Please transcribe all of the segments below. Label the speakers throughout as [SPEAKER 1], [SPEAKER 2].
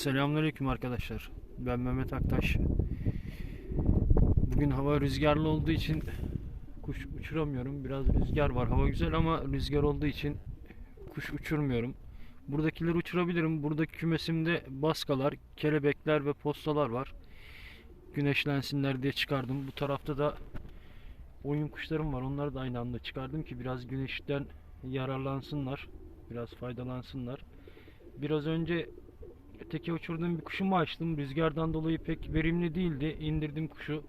[SPEAKER 1] Selamünaleyküm arkadaşlar. Ben Mehmet Aktaş. Bugün hava rüzgarlı olduğu için kuş uçuramıyorum. Biraz rüzgar var. Hava güzel ama rüzgar olduğu için kuş uçurmuyorum. Buradakileri uçurabilirim. Buradaki kümesimde baskalar, kelebekler ve postalar var. Güneşlensinler diye çıkardım. Bu tarafta da oyun kuşlarım var. Onları da aynı anda çıkardım ki biraz güneşten yararlansınlar. Biraz faydalansınlar. Biraz önce teke uçurduğum bir kuşumu açtım. Rüzgardan dolayı pek verimli değildi. İndirdim kuşu.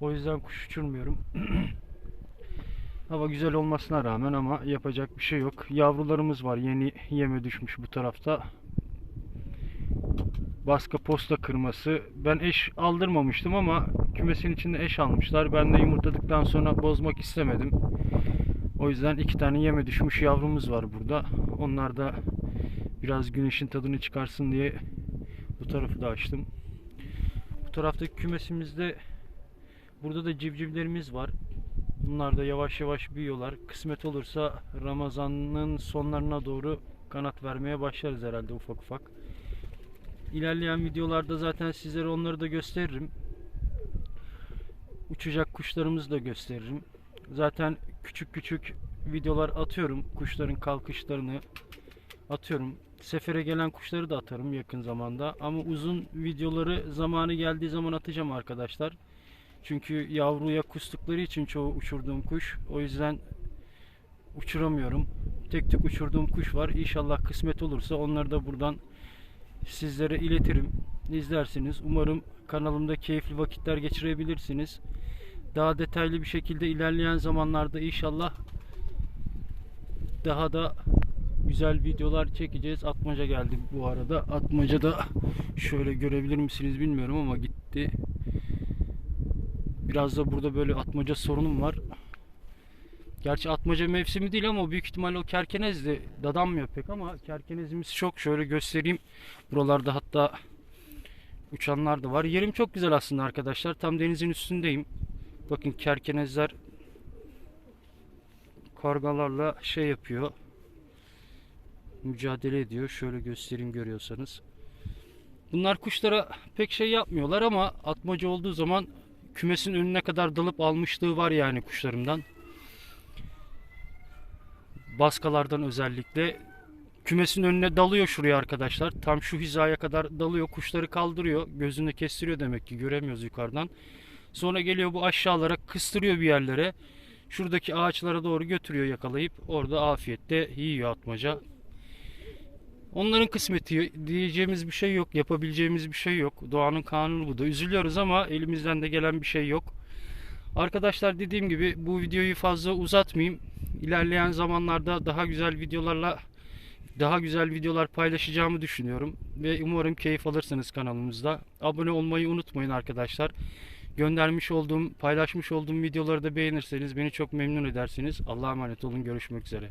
[SPEAKER 1] O yüzden kuş uçurmuyorum. Hava güzel olmasına rağmen ama yapacak bir şey yok. Yavrularımız var. Yeni yeme düşmüş bu tarafta. Baska posta kırması. Ben eş aldırmamıştım ama kümesin içinde eş almışlar. Ben de yumurtladıktan sonra bozmak istemedim. O yüzden iki tane yeme düşmüş yavrumuz var burada. Onlar da biraz güneşin tadını çıkarsın diye bu tarafı da açtım. Bu taraftaki kümesimizde burada da civcivlerimiz var. Bunlar da yavaş yavaş büyüyorlar. Kısmet olursa Ramazan'ın sonlarına doğru kanat vermeye başlarız herhalde ufak ufak. İlerleyen videolarda zaten sizlere onları da gösteririm. Uçacak kuşlarımızı da gösteririm. Zaten küçük küçük videolar atıyorum. Kuşların kalkışlarını atıyorum. Sefere gelen kuşları da atarım yakın zamanda. Ama uzun videoları zamanı geldiği zaman atacağım arkadaşlar. Çünkü yavruya kustukları için çoğu uçurduğum kuş. O yüzden uçuramıyorum. Tek tek uçurduğum kuş var. İnşallah kısmet olursa onları da buradan sizlere iletirim. İzlersiniz. Umarım kanalımda keyifli vakitler geçirebilirsiniz. Daha detaylı bir şekilde ilerleyen zamanlarda inşallah daha da güzel videolar çekeceğiz. Atmaca geldi bu arada. Atmaca da şöyle görebilir misiniz bilmiyorum ama gitti. Biraz da burada böyle atmaca sorunum var. Gerçi atmaca mevsimi değil ama büyük ihtimalle o kerkenezdi. Dadanmıyor pek ama kerkenezimiz çok. Şöyle göstereyim. Buralarda hatta uçanlar da var. Yerim çok güzel aslında arkadaşlar. Tam denizin üstündeyim. Bakın kerkenezler kargalarla şey yapıyor. Mücadele ediyor. Şöyle göstereyim görüyorsanız. Bunlar kuşlara pek şey yapmıyorlar ama atmaca olduğu zaman kümesin önüne kadar dalıp almışlığı var yani kuşlarımdan. Baskalardan özellikle kümesin önüne dalıyor şuraya arkadaşlar. Tam şu hizaya kadar dalıyor. Kuşları kaldırıyor. Gözünü kestiriyor demek ki göremiyoruz yukarıdan. Sonra geliyor bu aşağılara kıstırıyor bir yerlere. Şuradaki ağaçlara doğru götürüyor yakalayıp orada afiyette yiyor atmaca. Onların kısmeti diyeceğimiz bir şey yok, yapabileceğimiz bir şey yok. Doğanın kanunu bu da. Üzülüyoruz ama elimizden de gelen bir şey yok. Arkadaşlar dediğim gibi bu videoyu fazla uzatmayayım. İlerleyen zamanlarda daha güzel videolarla daha güzel videolar paylaşacağımı düşünüyorum ve umarım keyif alırsınız kanalımızda. Abone olmayı unutmayın arkadaşlar. Göndermiş olduğum, paylaşmış olduğum videoları da beğenirseniz beni çok memnun edersiniz. Allah'a emanet olun. Görüşmek üzere.